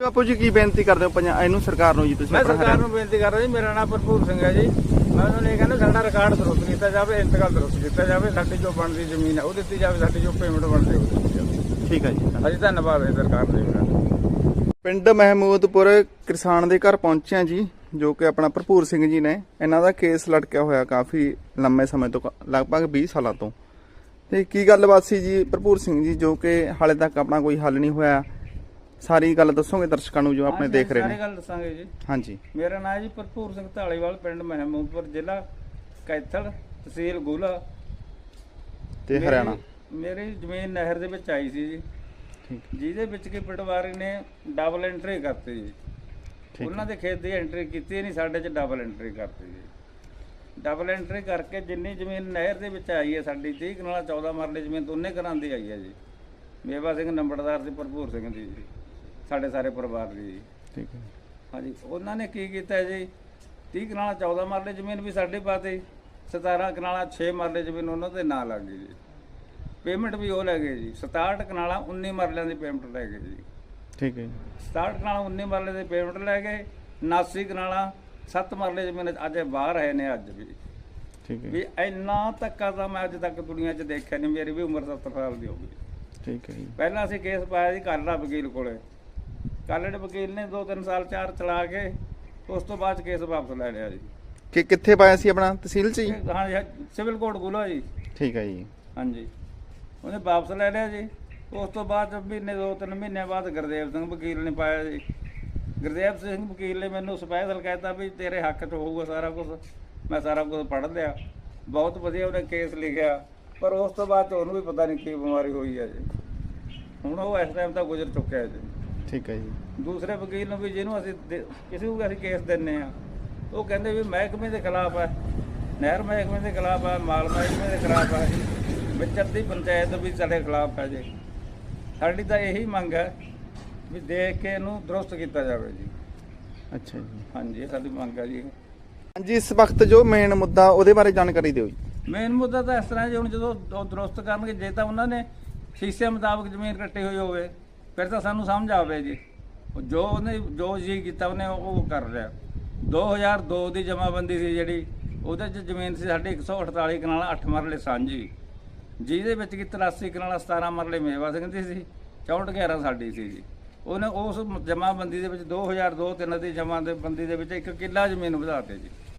ਬਾਪੂ ਜੀ ਕੀ ਬੇਨਤੀ ਕਰਦੇ ਹੋ ਪੰਜਾ ਇਹਨੂੰ ਸਰਕਾਰ ਨੂੰ ਜੀ ਤੁਸੀਂ ਮੈਂ ਸਰਕਾਰ ਨੂੰ ਬੇਨਤੀ ਕਰਦਾ ਜੀ ਮੇਰਾ ਨਾਮ ਭਰਪੂਰ ਸਿੰਘ ਹੈ ਜੀ। ਮੈਂ ਉਹਨਾਂ ਨੂੰ ਇਹ ਕਹਿੰਦਾ ਸਾਡਾ ਰਿਕਾਰਡ ਦਰੁਸਤ ਕੀਤਾ ਜਾਵੇ ਇੰਤਕਾਲ ਦਰੁਸਤ ਕੀਤਾ ਜਾਵੇ ਸਾਡੀ ਜੋ ਬਣਦੀ ਜ਼ਮੀਨ ਹੈ ਉਹ ਦਿੱਤੀ ਜਾਵੇ ਸਾਡੀ ਜੋ ਪੇਮੈਂਟ ਬਣਦੀ ਉਹ ਦਿੱਤੀ ਜਾਵੇ। ਠੀਕ ਹੈ ਜੀ ਹਾਂਜੀ ਧੰਨਵਾਦ ਹੈ ਸਰਕਾਰ ਦਾ ਪਿੰਡ ਮਹਿਮੂਦਪੁਰ ਕਿਸਾਨ ਦੇ ਘਰ ਪਹੁੰਚੇ ਹਾਂ ਜੀ ਜੋ ਕਿ ਆਪਣਾ ਭਰਪੂਰ ਸਿੰਘ ਜੀ ਨੇ। ਇਹਨਾਂ ਦਾ ਕੇਸ ਲਟਕਿਆ ਹੋਇਆ ਕਾਫੀ ਲੰਮੇ ਸਮੇਂ ਤੋਂ ਲਗਭਗ 20 ਸਾਲਾਂ ਤੋਂ। ਤੇ ਕੀ ਗੱਲਬਾਤ ਸੀ ਜੀ ਭਰਪੂਰ ਸਿੰਘ ਜੀ ਜੋ ਕਿ ਹਾਲੇ ਤੱਕ ਆਪਣਾ ਕੋਈ ਹੱਲ ਨਹੀਂ ਹੋਇਆ। ਸਾਰੀ ਗੱਲ ਦੱਸੋਗੇ ਦਰਸ਼ਕਾਂ ਨੂੰ ਜੋ ਆਪਣੇ ਦੇਖ ਰਹੇ ਸਾਰੀ ਨੇ ਗੱਲ ਦੱਸਾਂਗੇ ਜੀ। ਹਾਂਜੀ। ਮੇਰਾ ਨਾਮ ਹੈ ਜੀ ਭਰਪੂਰ ਸਿੰਘ ਢਾਲੀਵਾਲ ਪਿੰਡ ਮਹਿਮੂਦਪੁਰ ਜ਼ਿਲ੍ਹਾ ਕੈਥਲ ਤਹਿਸੀਲ ਗੋਲਾ। ਤੇ ਹਰਿਆਣਾ। ਮੇਰੀ ਜ਼ਮੀਨ ਨਹਿਰ ਦੇ ਵਿੱਚ ਆਈ ਸੀ ਜੀ। ਜਿਹਦੇ ਵਿੱਚ ਕਿ ਪਟਵਾਰੀ ਨੇ ਡਬਲ ਐਂਟਰੀ ਕਰਤੀ ਜੀ। ਠੀਕ। ਉਹਨਾਂ ਦੇ ਖੇਤ ਦੀ ਐਂਟਰੀ ਕੀਤੀ ਨਹੀਂ ਸਾਡੇ 'ਚ ਡਬਲ ਐਂਟਰੀ ਕਰਤੀ ਜੀ। ਡਬਲ ਐਂਟਰੀ ਕਰਕੇ ਜਿੰਨੀ ਜ਼ਮੀਨ ਨਹਿਰ ਦੇ ਵਿੱਚ ਆਈ ਹੈ ਸਾਡੀ 30 ਕਨਾਲਾ 14 ਮਰਲੇ ਜ਼ਮੀਨ ਦੋਨੇ ਘਰਾਂ ਦੀ ਆਈ ਹੈ ਜੀ। ਮੇਵਾ ਸਿੰਘ ਨੰਬਰਦਾਰ ਤੇ ਭਰਪੂਰ ਸਿੰਘ ਦੀ ਜੀ। ਸਾਡੇ ਸਾਰੇ ਪਰਿਵਾਰ ਦੀ ਜੀ। ਠੀਕ ਹੈ। ਹਾਂਜੀ ਉਹਨਾਂ ਨੇ ਕੀ ਕੀਤਾ ਜੀ? 30 ਕਨਾਲਾ 14 ਮਰਲੇ ਜ਼ਮੀਨ ਵੀ ਸਾਡੇ ਪਾਤੇ। 17 ਕਨਾਲਾ 6 ਮਰਲੇ ਜ਼ਮੀਨ ਉਹਨਾਂ ਦੇ ਨਾਂ ਲੱਗ ਗਈ ਜੀ। ਪੇਮੈਂਟ ਵੀ ਉਹ ਲੈ ਗਏ ਜੀ। 67 ਕਨਾਲਾ 19 ਮਰਲਿਆਂ ਦੀ ਪੇਮੈਂਟ ਲੈ ਗਏ ਜੀ। ਠੀਕ ਹੈ ਜੀ। 67 ਕਨਾਲਾ 19 ਮਰਲੇ ਦੀ ਪੇਮੈਂਟ ਲੈ ਗਏ। 79 ਕਨਾਲਾ 7 ਮਰਲੇ ਜ਼ਮੀਨ ਅੱਜ ਬਾਹਰ ਹੈ ਨੇ ਅੱਜ ਵੀ। ਠੀਕ ਹੈ। ਵੀ ਇੰਨਾ ਧੱਕਾ ਤਾਂ ਮੈਂ ਅੱਜ ਤੱਕ ਦੁਨੀਆ 'ਚ ਦੇਖਿਆ ਨਹੀਂ। ਮੇਰੀ ਵੀ ਉਮਰ 70 ਸਾਲ ਦੀ ਹੋ ਗਈ। ਠੀਕ ਹੈ ਜੀ। ਪਹਿਲਾਂ ਅਸੀਂ ਕੇਸ ਪਾਇਆ ਜੀ ਕਾਲੜਾ ਵਕੀਲ ਕੋਲੇ। ਕਾਲੜੇ ਵਕੀਲ ਨੇ 2-3 ਸਾਲ ਚਾਰ ਚਲਾ ਕੇ ਉਸ ਤੋਂ ਬਾਅਦ ਕੇਸ ਵਾਪਸ ਲੈ ਲਿਆ ਜੀ। ਕਿ ਕਿੱਥੇ ਪਾਇਆ ਸੀ ਆਪਣਾ? ਤਹਿਸੀਲ ਚ ਜੀ ਹਾਂ ਜੀ ਸਿਵਲ ਕੋਰਟ ਗੁਲਾ ਜੀ। ਠੀਕ ਹੈ ਜੀ। ਹਾਂਜੀ। ਉਹਨੇ ਵਾਪਸ ਲੈ ਲਿਆ ਜੀ। ਉਸ ਤੋਂ ਬਾਅਦ ਮਹੀਨੇ ਦੋ ਤਿੰਨ ਮਹੀਨੇ ਬਾਅਦ ਗੁਰਦੇਵ ਸਿੰਘ ਵਕੀਲ ਨੇ ਪਾਇਆ ਜੀ। ਗੁਰਦੇਵ ਸਿੰਘ ਵਕੀਲ ਨੇ ਮੈਨੂੰ ਸਪੈਸ਼ਲ ਕਹਿਤਾ ਵੀ ਤੇਰੇ ਹੱਕ 'ਚ ਹੋਊਗਾ ਸਾਰਾ ਕੁਝ ਮੈਂ ਸਾਰਾ ਕੁਝ ਪੜ੍ਹ ਲਿਆ। ਬਹੁਤ ਵਧੀਆ ਉਹਨੇ ਕੇਸ ਲਿਖਿਆ। ਪਰ ਉਸ ਤੋਂ ਬਾਅਦ ਉਹਨੂੰ ਵੀ ਪਤਾ ਨਹੀਂ ਕੀ ਬਿਮਾਰੀ ਹੋਈ ਹੈ ਜੀ। ਹੁਣ ਉਹ ਇਸ ਟਾਈਮ ਤਾਂ ਗੁਜ਼ਰ ਚੁੱਕਿਆ ਹੈ ਜੀ। ਠੀਕ ਹੈ ਜੀ। ਦੂਸਰੇ ਵਕੀਲ ਨੂੰ ਵੀ ਜਿਹਨੂੰ ਅਸੀਂ ਦੇ- ਕਿਸੇ ਨੂੰ ਵੀ ਅਸੀਂ ਕੇਸ ਦਿੰਨੇ ਆ ਉਹ ਕਹਿੰਦੇ ਵੀ ਮਹਿਕਮੇ ਦੇ ਖਿਲਾਫ ਹੈ। ਨਹਿਰ ਮਹਿਕਮੇ ਦੇ ਖਿਲਾਫ ਹੈ ਮਾਲ ਮਹਿਕਮੇ ਦੇ ਖਿਲਾਫ ਹੈ। ਵਿਚਰ ਦੀ ਪੰਚਾਇਤ ਵੀ ਸਾਡੇ ਖਿਲਾਫ ਹੈ ਜੀ। ਸਾਡੀ ਤਾਂ ਇਹੀ ਮੰਗ ਹੈ ਵੀ ਦੇਖ ਕੇ ਇਹਨੂੰ ਦਰੁਸਤ ਕੀਤਾ ਜਾਵੇ ਜੀ। ਅੱਛਾ ਜੀ। ਹਾਂਜੀ ਇਹ ਸਾਡੀ ਮੰਗ ਹੈ ਜੀ। ਹਾਂਜੀ ਇਸ ਵਕਤ ਜੋ ਮੇਨ ਮੁੱਦਾ ਉਹਦੇ ਬਾਰੇ ਜਾਣਕਾਰੀ ਦਿਓ ਜੀ। ਮੇਨ ਮੁੱਦਾ ਤਾਂ ਇਸ ਤਰ੍ਹਾਂ ਜੀ ਹੁਣ ਜਦੋਂ ਉਹ ਦਰੁਸਤ ਕਰਨਗੇ ਜੇ ਤਾਂ ਉਹਨਾਂ ਨੇ ਸ਼ੀਸ਼ੇ ਮੁਤਾਬਕ ਜ਼ਮੀਨ ਕੱਟੀ ਹੋਈ ਹੋਵੇ ਫਿਰ ਤਾਂ ਸਾਨੂੰ ਸਮਝ ਆਵੇ ਜੀ। ਜੋ ਉਹਨੇ, ਜੋ ਜੀ ਕੀਤਾ ਉਹਨੇ ਉਹ ਉਹ ਕਰ ਰਿਹਾ। 2002 ਦੀ ਜਮਾਬੰਦੀ ਸੀ ਜਿਹੜੀ, ਉਹਦੇ 'ਚ ਜ਼ਮੀਨ ਸੀ ਸਾਡੀ 148 ਕਨਾਲ 8 ਮਰਲੇ ਸਾਂਝੀ। ਜਿਹਦੇ ਵਿੱਚ ਕਿ 83 ਕਨਾਲਾ 17 ਮਰਲੇ ਮੇਵਾ ਸਿੰਘ ਦੀ ਸੀ 64 11 ਸਾਡੀ ਸੀ ਜੀ। ਉਹਨੇ ਉਸ ਜਮਾਬੰਦੀ ਦੇ ਵਿੱਚ 2002 3 ਦੀ ਜਮਾਬੰਦੀ ਦੇ ਵਿੱਚ ਇੱਕ ਕਿੱਲਾ ਜ਼ਮੀਨ ਵਧਾਤੇ ਜੀ।